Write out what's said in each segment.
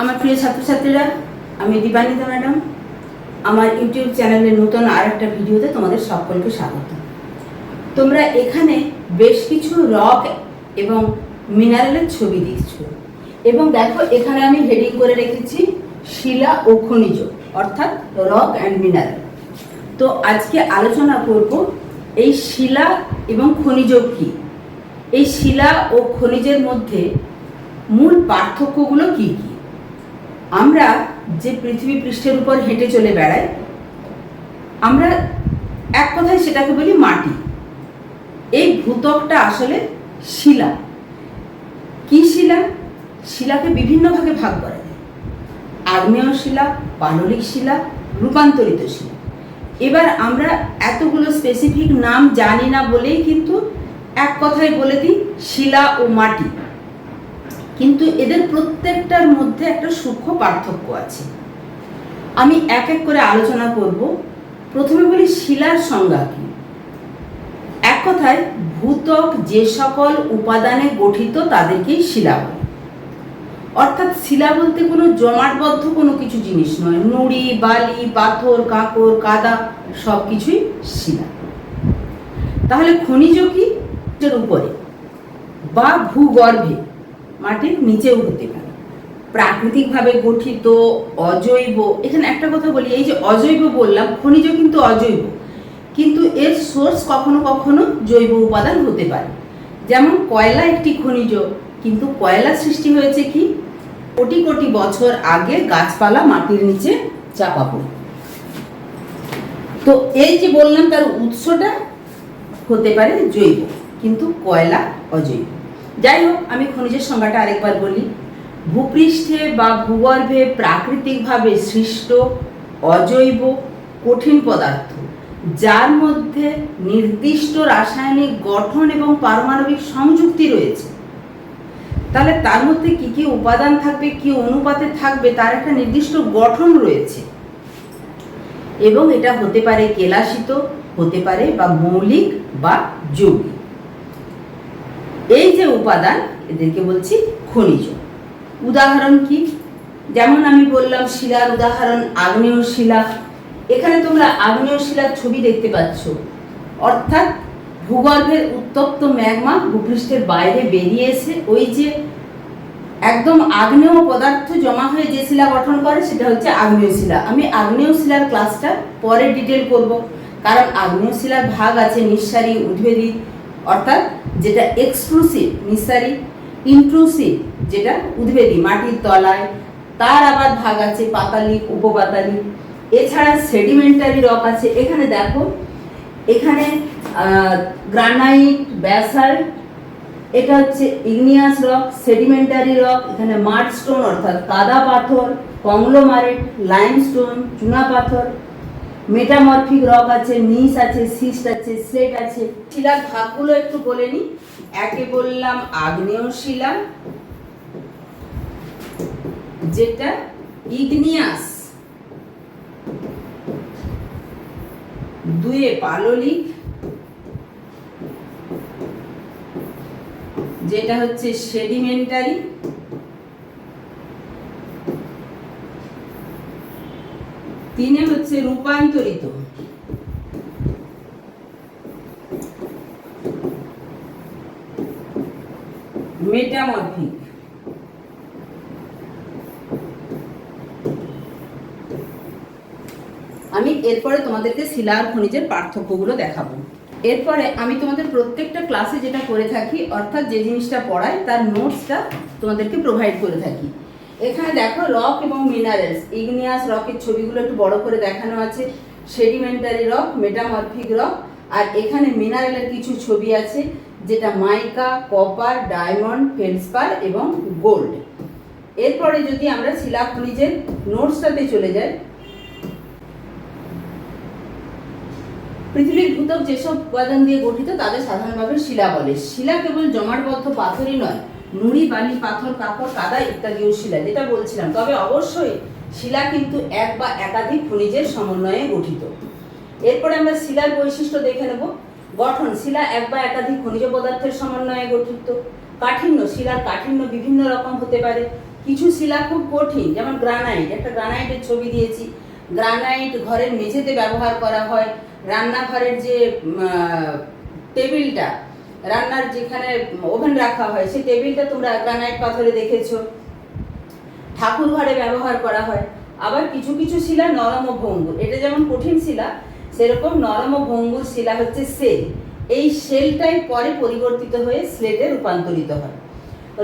আমার প্রিয় ছাত্রছাত্রীরা, আমি দীপান্বিতা ম্যাডাম। আমার ইউটিউব চ্যানেলের নতুন আর একটা ভিডিওতে তোমাদের সকলকে স্বাগত। তোমরা এখানে বেশ কিছু রক এবং মিনারেলের ছবি দেখছ। এবং দেখো, এখানে আমি হেডিং করে রেখেছি শিলা ও খনিজ, অর্থাৎ রক অ্যান্ড মিনারেল তো আজকে আলোচনা করব এই শিলা এবং খনিজ কী? এই শিলা ও খনিজের মধ্যে মূল পার্থক্যগুলো কি কি? আমরা যে পৃথিবী পৃষ্ঠের উপর হেঁটে চলে বেড়াই, আমরা এক কথায় সেটাকে বলি মাটি। এই ভূতকটা আসলে শিলা। কি শিলা? শিলাকে বিভিন্ন ভাগে ভাগ করা যায়। আগ্নেয় শিলা পাললিক শিলা, রূপান্তরিত শিলা। এবার আমরা এতগুলো স্পেসিফিক নাম জানি না বলেই কিন্তু এক কথায় বলে দিই শিলা ও মাটি। কিন্তু এদের প্রত্যেকটার মধ্যে একটা সূক্ষ্ম পার্থক্য আছে। আমি এক এক করে আলোচনা করব। প্রথমে বলি শিলার সংজ্ঞা কি? এক কথায়, ভূতক যে সকল উপাদানে গঠিত তাদেরকেই শিলা বলে। অর্থাৎ শিলা বলতে কোনো জমাটবদ্ধ কোনো কিছু জিনিস নয়। নুড়ি, বালি, পাথর কাঁকড় কাদা সব কিছুই শিলা। তাহলে খনিজ কি? উপরে। বা ভূগর্ভে। মাটির নিচেও হতে পারে। প্রাকৃতিকভাবে গঠিত, অজৈব, এখানে একটা কথা বলি, এই যে অজৈব বললাম, খনিজ কিন্তু অজৈব, কিন্তু এর সোর্স কখনো কখনো জৈব উপাদান হতে পারে। যেমন কয়লা একটি খনিজ, কিন্তু কয়লা সৃষ্টি হয়েছে কি? কোটি কোটি বছর আগে গাছপালা মাটির নিচে চাপা পড়ে। তো এই যে বললাম, তার উৎসটা হতে পারে জৈব, কিন্তু কয়লা অজৈব। যাই হোক আমি খনিজের সংজ্ঞাটা আরেকবার বলি। ভূপৃষ্ঠে বা ভূগর্ভে প্রাকৃতিকভাবে সৃষ্ট অজৈব কঠিন পদার্থ, যার মধ্যে নির্দিষ্ট রাসায়নিক গঠন এবং পারমাণবিক সংযুক্তি রয়েছে। তাহলে তার মধ্যে কি কি উপাদান থাকবে, কি অনুপাতে থাকবে, তার একটা নির্দিষ্ট গঠন রয়েছে। এবং এটা হতে পারে কেলাসিত, হতে পারে বা মৌলিক বা যৌগিক। এই যে উপাদান, এদেরকে বলছি খনিজ। উদাহরণ কি? যেমন আমি বললাম শিলার উদাহরণ, আগ্নেয় শিলা। এখানে তোমরা আগ্নেয় শিলার ছবি দেখতে পাচ্ছ। অর্থাৎ ভূগর্ভের উত্তপ্ত ম্যাগমা ভূপৃষ্ঠের বাইরে বেরিয়ে এসে ওই যে একদম আগ্নেয় পদার্থ জমা হয়ে যে শিলা গঠন করে, সেটা হচ্ছে আগ্নেয় শিলা। আমি আগ্নেয় শিলার ক্লাসটা পরে ডিটেল করব। কারণ আগ্নেয় শিলার ভাগ আছে নিঃসারী, উদ্ভেদী। অর্থাৎ যেটা এক্সক্লুসিভ নিঃসারী ইন্ট্রুসিভ যেটা উদ্ভেদী মাটির তলায়, তার আবার ভাগ আছে পাতালি, উপপাতালি। এছাড়া সেডিমেন্টারি রক আছে। এখানে দেখো, এখানে গ্রানাইট ব্যাসাল্ট এটা হচ্ছে ইগনিয়াস রক সেডিমেন্টারি রক এখানে মাড স্টোন অর্থাৎ কাদা পাথর কংলোমারেট লাইমস্টোন চুনা পাথর। মেটামরফিক রক আছে নিস আছে, সিস্ট আছে, সেট আছে। শিলার ভাগগুলো একটু বলে নি। একে বললাম আগ্নেয় শিলা, যেটা ইগনিয়াস। দুয়ে পাললিক, যেটা হচ্ছে সেডিমেন্টারি তিনে হচ্ছে রূপান্তরিত। মেটামরফিক। আমি এরপরে তোমাদেরকে শিলা আর খনিজের পার্থক্যগুলো দেখাবো। এরপরে আমি তোমাদের প্রত্যেকটা ক্লাসে যেটা করে থাকি, অর্থাৎ যে জিনিসটা পড়াই, তার নোটসটা তোমাদেরকে প্রোভাইড করে থাকি। এখানে দেখো রক এবং মিনারেলস ইগনিয়াস রকের ছবিগুলো একটু বড় করে দেখানো আছে সেডিমেন্টারি রক মেটামরফিক রক আর এখানে মিনারেলের কিছু ছবি আছে, যেটা মাইকা কপার ডায়মন্ড ফেলসপার এবং গোল্ড এরপরে যদি আমরা শিলা খনিজের নোটসটাতে চলে যাই, পৃথিবীর ভূতক যেসব উপাদান দিয়ে গঠিত তাদের সাধারণভাবে শিলা বলে। শিলা কেবল জমাটবদ্ধ পাথরই নয় নুড়ি, বালি, পাথর, কাপড়, কাদা ইত্যাদিও শিলা, যেটা বলছিলাম। তবে অবশ্যই শিলা কিন্তু এক বা একাধিক খনিজের সমন্বয়ে গঠিত। এরপরে আমরা শিলার বৈশিষ্ট্য দেখে নেব। গঠন, শিলা এক বা একাধিক খনিজ পদার্থের সমন্বয়ে গঠিত। কাঠিন্য, শিলার কাঠিন্য বিভিন্ন রকম হতে পারে। কিছু শিলা খুব কঠিন, যেমন গ্রানাইট। একটা গ্রানাইটের ছবি দিয়েছি। গ্রানাইট ঘরের মেঝেতে ব্যবহার করা হয়। রান্নাঘরের যে টেবিলটা রান্নার যেখানে ওভেন রাখা হয়, সেই টেবিলটা তোমরা গ্রানাইট পাথরে দেখেছ। ঠাকুর ঘরে ব্যবহার করা হয়। আবার কিছু কিছু শিলা নরম ও ভঙ্গুর। এটা যেমন কঠিন শিলা, সেরকম নরম ও ভঙ্গুর শিলা হচ্ছে সেল। এই সেলটাই পরে পরিবর্তিত হয়ে স্লেটে রূপান্তরিত হয়।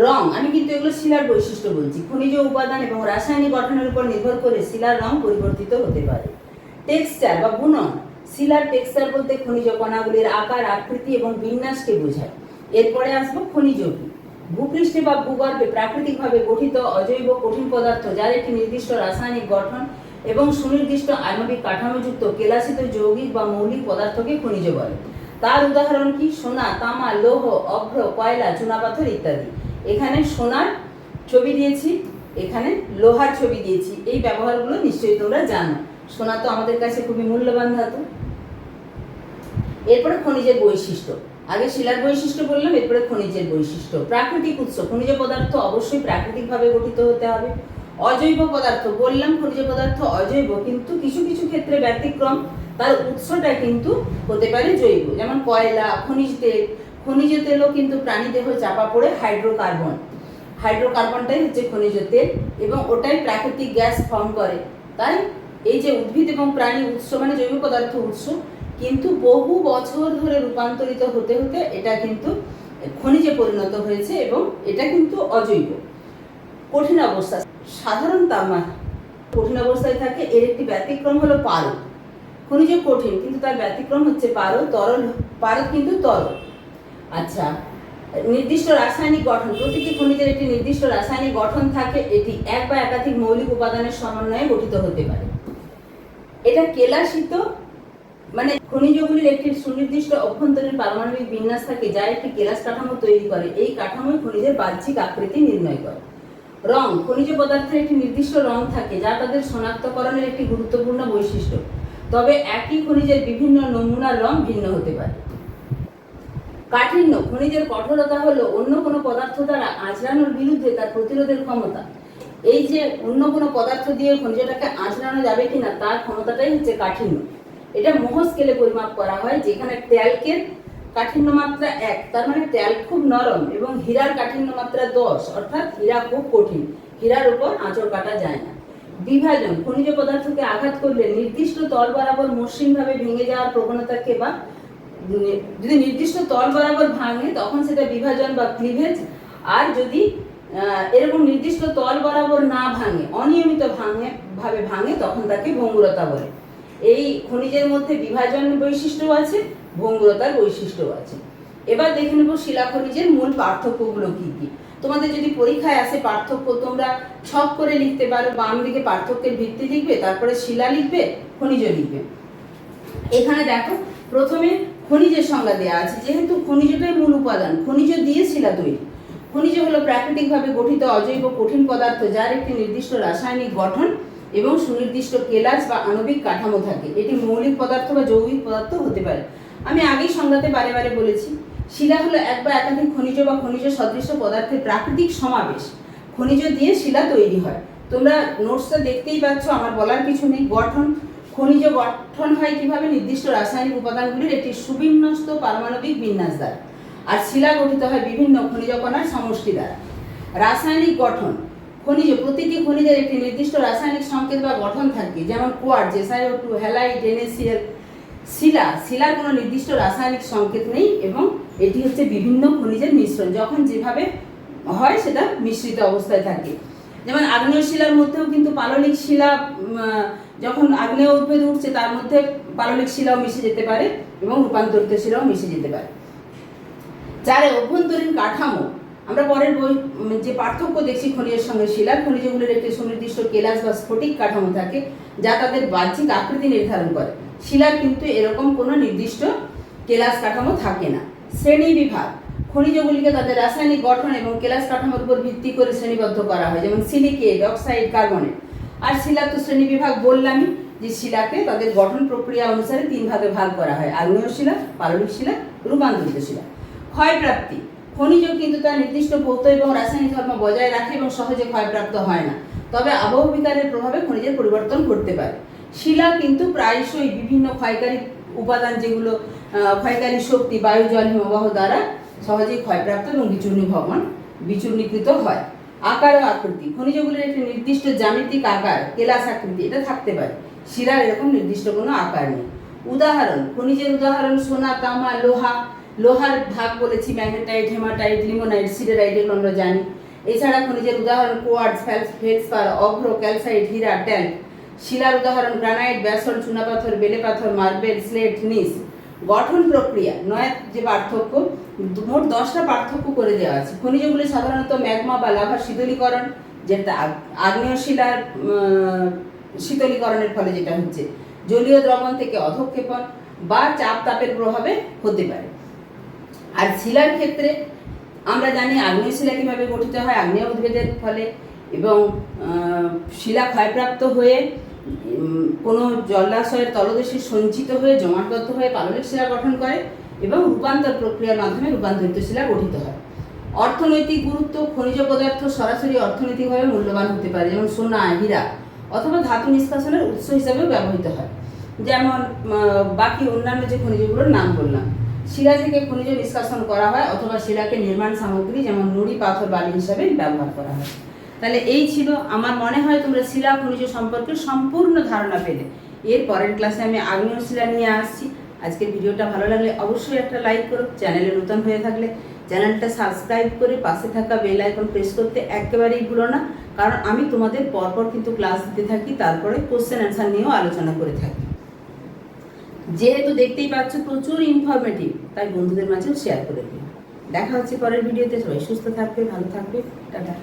রং, আমি কিন্তু এগুলো শিলার বৈশিষ্ট্য বলছি। খনিজ উপাদান এবং রাসায়নিক গঠনের উপর নির্ভর করে শিলার রং পরিবর্তিত হতে পারে। টেক্সচার বা বুনন শিলার টেক্সচার বলতে খনিজ কণাগুলির আকার, আকৃতি এবং বিন্যাসকে বোঝায়। এরপরে আসব খনিজ ভূপৃষ্ঠে বা ভূগর্ভে প্রাকৃতিকভাবে গঠিত অজৈব কঠিন পদার্থ, যার একটি নির্দিষ্ট রাসায়নিক গঠন এবং সুনির্দিষ্ট আণবিক কাঠামোযুক্ত কেলাসিত যৌগিক বা মৌলিক পদার্থকে খনিজ বলে। তার উদাহরণ কি? সোনা, তামা, লৌহ, অভ্র, কয়লা চুনাপাথর ইত্যাদি। এখানে সোনার ছবি দিয়েছি, এখানে লোহার ছবি দিয়েছি। এই ব্যবহারগুলো নিশ্চয়ই তোমরা জানো। সোনা তো আমাদের কাছে খুবই মূল্যবান ধাতু। খনিজের বৈশিষ্ট্য। আগে শিলার বৈশিষ্ট্য বললাম, এরপরে খনিজের বৈশিষ্ট্য। প্রাকৃতিক উৎস, খনিজ পদার্থ অবশ্যই প্রাকৃতিকভাবে গঠিত হতে হবে। অজৈব পদার্থ, বললাম খনিজ পদার্থ অজৈব, কিন্তু কিছু কিছু ক্ষেত্রে ব্যতিক্রম। তার উৎসটা কিন্তু হতে পারে জৈব, যেমন কয়লা, খনিজ তেল। খনিজ তেলও কিন্তু প্রাণীদেহ চাপা পড়ে হাইড্রোকার্বন। হাইড্রোকার্বনটাই হচ্ছে খনিজ তেল এবং ওটাই প্রাকৃতিক গ্যাস ফর্ম করে। তাই এই যে উদ্ভিদ এবং প্রাণী উৎস মানে জৈব পদার্থ উৎস কিন্তু বহু বছর ধরে রূপান্তরিত হতে হতে এটা কিন্তু খনিজে পরিণত হয়েছে এবং এটা কিন্তু অজৈব। কঠিন অবস্থা। সাধারণ তাপমাত্রা কঠিন অবস্থায় থাকে, এর একটি ব্যতিক্রম হলো পারদ। খনিজ কঠিন, কিন্তু তার ব্যতিক্রম হচ্ছে পারদ, তরল, পারদ কিন্তু তরল। আচ্ছা নির্দিষ্ট রাসায়নিক গঠন, প্রতিটি খনিজের একটি নির্দিষ্ট রাসায়নিক গঠন থাকে, এটি এক বা একাধিক মৌলিক উপাদানের সমন্বয়ে গঠিত হতে পারে। এটা কেলাসিত মানে খনিজগুলির একটি সুনির্দিষ্ট অভ্যন্তরীণ পারমাণবিক বিন্যাস থাকে যা একটি কেলাস কাঠামো তৈরি করে। এই কাঠামোই খনিজের বাহ্যিক আকৃতি নির্ণয় করে। রং, খনিজ পদার্থের একটি নির্দিষ্ট রং থাকে যা তাদের শনাক্তকরণের একটি গুরুত্বপূর্ণ বৈশিষ্ট্য। তবে একই খনিজের বিভিন্ন নমুনার রং ভিন্ন হতে পারে। কাঠিন্য, খনিজের কঠোরতা হলো অন্য কোনো পদার্থ দ্বারা আঁচড়ানোর বিরুদ্ধে তার প্রতিরোধের ক্ষমতা। এই যে অন্য কোনো পদার্থ দিয়ে খনিজটাকে আঁচড়ানো যাবে কিনা, তার ক্ষমতাটাই হচ্ছে কাঠিন্য। এটা মোহ স্কেলে পরিমাপ করা হয়, যেখানে ট্যালকের কাঠিন্য মাত্রা এক, তার মানে ট্যাল খুব নরম এবং হীরার কাঠিন্য মাত্রা দশ, অর্থাৎ হীরা খুব কঠিন, হীরার উপর আঁচড় কাটা যায় না। বিভাজন, খনিজ পদার্থকে আঘাত করলে নির্দিষ্ট তল বরাবর মসৃণভাবে ভেঙে যাওয়ার প্রবণতাকে বা যদি নির্দিষ্ট তল বরাবর ভাঙে, তখন সেটা বিভাজন বা ক্লিভেজ। আর যদি এরকম নির্দিষ্ট তল বরাবর না ভাঙে, অনিয়মিত ভাঙে, ভাবে ভাঙে, তখন তাকে ভঙ্গুরতা বলে। এই খনিজের মধ্যে বিভাজন বৈশিষ্ট্য আছে, ভঙ্গুরতার বৈশিষ্ট্য আছে। এবার দেখে নেব শিলা খনিজের মূল পার্থক্যগুলো কি কি। তোমাদের যদি পরীক্ষায় আসে পার্থক্য, তোমরা ছক করে লিখতে পারো, বাম দিকে পার্থক্যের ভিত্তি লিখবে, তারপরে শিলা লিখবে, খনিজ লিখবে। এখানে দেখো, প্রথমে খনিজের সংজ্ঞা দেওয়া আছে, যেহেতু খনিজটাই মূল উপাদান, খনিজ দিয়ে শিলা তৈরি। খনিজ হলো প্রাকৃতিকভাবে গঠিত অজৈব কঠিন পদার্থ, যার একটি নির্দিষ্ট রাসায়নিক গঠন এবং সুনির্দিষ্ট কেলাস বা আণবিক কাঠামো থাকে। এটি মৌলিক পদার্থ বা যৌগিক পদার্থ হতে পারে। আমি আগেই সংজ্ঞাতে বারে বারে বলেছি, শিলা হলো এক বা একাধিক খনিজ বা খনিজ সদৃশ পদার্থের প্রাকৃতিক সমাবেশ। খনিজ দিয়ে শিলা তৈরি হয়। তোমরা নোটসটা দেখতেই পাচ্ছ, আমার বলার কিছু নেই। গঠন, খনিজ গঠন হয় কীভাবে? নির্দিষ্ট রাসায়নিক উপাদানগুলির একটি সুবিন্যস্ত পারমাণবিক বিন্যাস দ্বারা। আর শিলা গঠিত হয় বিভিন্ন খনিজ কণার সমষ্টি দ্বারা। রাসায়নিক গঠন খনিজ, প্রতিটি খনিজের একটি নির্দিষ্ট রাসায়নিক সংকেত বা গঠন থাকে। যেমন quartz SiO two halite NaCl শিলা। শিলার কোনো নির্দিষ্ট রাসায়নিক সংকেত নেই এবং এটি হচ্ছে বিভিন্ন খনিজের মিশ্রণ। যখন যেভাবে হয়, সেটা মিশ্রিত অবস্থায় থাকে। যেমন আগ্নেয় শিলার মধ্যেও কিন্তু পাললিক শিলা যখন আগ্নেয় উদ্ভিদ উঠছে, তার মধ্যে পাললিক শিলাও মিশে যেতে পারে এবং রূপান্তরিত শিলাও মিশে যেতে পারে। চারে অভ্যন্তরীণ কাঠামো আমরা পরের বই যে পার্থক্য দেখছি খনিজের সঙ্গে শিলা খনিজগুলির একটি সুনির্দিষ্ট কেলাস বা স্ফটিক কাঠামো থাকে, যা তাদের বাহ্যিক আকৃতি নির্ধারণ করে। শিলার কিন্তু এরকম কোনো নির্দিষ্ট কেলাস কাঠামো থাকে না। শ্রেণি বিভাগ। খনিজগুলিকে তাদের রাসায়নিক গঠন এবং কেলাস কাঠামোর উপর ভিত্তি করে শ্রেণীবদ্ধ করা হয়, যেমন সিলিকেট, অক্সাইড, কার্বনেট। আর শিলা তো শ্রেণি বিভাগ বললামই যে শিলাকে তাদের গঠন প্রক্রিয়া অনুসারে তিন ভাগে ভাগ করা হয়, আগ্নেয় শিলা, পাললিক শিলা, রূপান্তরিত শিলা। ক্ষয়প্রাপ্তি খনিজ কিন্তু তার নির্দিষ্ট ভৌত এবং রাসায়নিক ধর্ম বজায় রাখে এবং সহজে ক্ষয়প্রাপ্ত হয় না। তবে আবহাওয়া বিকারের প্রভাবে খনিজের পরিবর্তন ঘটতে পারে। শিলা কিন্তু প্রায়শই বিভিন্ন ক্ষয়কারী উপাদান যেগুলো ক্ষয়কারী শক্তি, বায়ু, জল, হিমবাহ দ্বারা সহজেই ক্ষয়প্রাপ্ত এবং বিচূর্ণী ভবন, বিচূর্ণীকৃত হয়। আকার ও আকৃতি। খনিজগুলির একটি নির্দিষ্ট জ্যামিতিক আকার, কেলাস আকৃতি, এটা থাকতে পারে। শিলার এরকম নির্দিষ্ট কোনো আকার নেই। উদাহরণ, খনিজের উদাহরণ, সোনা, তামা, লোহা লোহার ভাগ বলেছি, ম্যাগনেটাইট, হেমাটাইট, লিমোনাইট, সিডেরাইট এগুলো আমরা জানি। এছাড়া খনিজের উদাহরণ কোয়ার্টজ ফেলসপার অভ্র, ক্যালসাইট, হীরা ট্যাল্ক শিলার উদাহরণ গ্রানাইট ব্যাসল্ট চুনাপাথর বেলে পাথর, মার্বেল, স্লেট, নিস। গঠন প্রক্রিয়া নয় যে পার্থক্য, মোট দশটা পার্থক্য করে দেওয়া আছে। খনিজগুলি সাধারণত ম্যাগমা বা লাভার শীতলীকরণ, যেটা আগ্নেয় শিলার শীতলীকরণের ফলে যেটা হচ্ছে। জলীয় দ্রবণ থেকে অধক্ষেপণ বা চাপ তাপের প্রভাবে হতে পারে। আর শিলার ক্ষেত্রে আমরা জানি আগ্নেয় শিলা কীভাবে গঠিত হয়, আগ্নেয় উদ্ভিদের ফলে এবং শিলা ক্ষয়প্রাপ্ত হয়ে কোনো জলাশয়ের তলদেশে সঞ্চিত হয়ে, জমাটবদ্ধ হয়ে পাললিক শিলা গঠন করে এবং রূপান্তর প্রক্রিয়ার মাধ্যমে রূপান্তরিত শিলা গঠিত হয়। অর্থনৈতিক গুরুত্ব, খনিজ পদার্থ সরাসরি অর্থনৈতিকভাবে মূল্যবান হতে পারে, যেমন সোনা, হীরা অথবা ধাতু নিষ্কাশনের উৎস হিসাবেও ব্যবহৃত হয়। যেমন বাকি অন্যান্য যে খনিজগুলোর নাম বললাম। শিলা থেকে খনিজ নিষ্কাশন করা হয় অথবা শিলাকে নির্মাণ সামগ্রী যেমন নুড়ি, পাথর, বালি হিসাবে ব্যবহার করা হয়। তাহলে এই ছিল আমার মনে হয় তোমরা শিলা খনিজ সম্পর্কে সম্পূর্ণ ধারণা পেলে। এর পরের ক্লাসে আমি আগ্নেয় শিলা নিয়ে আসছি। আজকের ভিডিওটা ভালো লাগলে অবশ্যই একটা লাইক করো, চ্যানেলে নতুন হয়ে থাকলে চ্যানেলটা সাবস্ক্রাইব করে পাশে থাকা বেল আইকন প্রেস করতে একেবারেই ভুলো না। কারণ আমি তোমাদের পরপর কিন্তু ক্লাস দিতে থাকি, তারপরে কোশ্চেন অ্যান্সার নিয়েও আলোচনা করে থাকি। যেহেতু দেখতেই পাচ্ছ প্রচুর ইনফরমেটিভ তাই বন্ধুদের মাঝেও শেয়ার করে দিন দেখা হচ্ছে পরের ভিডিওতে সবাই সুস্থ থাকবে, ভালো থাকবে। টাটা।